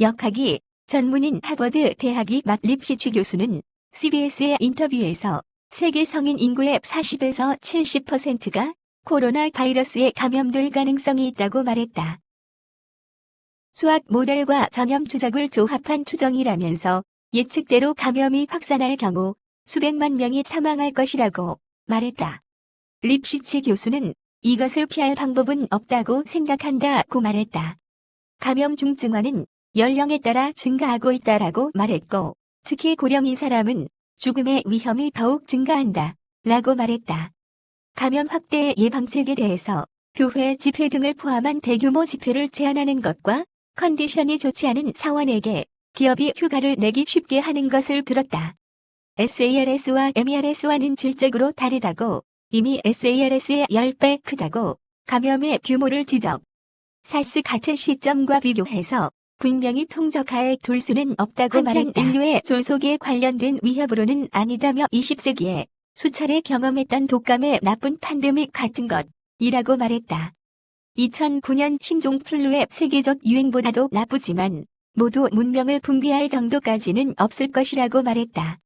역학이 전문인 하버드 대학의 막 립시치 교수는 CBS의 인터뷰에서 세계 성인 인구의 40에서 70%가 코로나 바이러스에 감염될 가능성이 있다고 말했다. 수학 모델과 전염 추적을 조합한 추정이라면서 예측대로 감염이 확산할 경우 수백만 명이 사망할 것이라고 말했다. 립시치 교수는 이것을 피할 방법은 없다고 생각한다고 말했다. 감염 중증화는 연령에 따라 증가하고 있다라고 말했고, 특히 고령인 사람은 죽음의 위험이 더욱 증가한다. 라고 말했다. 감염 확대 예방책에 대해서 교회 집회 등을 포함한 대규모 집회를 제한하는 것과 컨디션이 좋지 않은 사원에게 기업이 휴가를 내기 쉽게 하는 것을 들었다. SARS와 MERS와는 질적으로 다르다고 이미 SARS의 10배 크다고 감염의 규모를 지적. 사스 같은 시점과 비교해서 분명히 통적하에 둘 수는 없다고 말했다. 인류의 존속에 관련된 위협으로는 아니다며 20세기에 수차례 경험했던 독감의 나쁜 판데믹 같은 것이라고 말했다. 2009년 신종 플루의 세계적 유행보다도 나쁘지만 모두 문명을 붕괴할 정도까지는 없을 것이라고 말했다.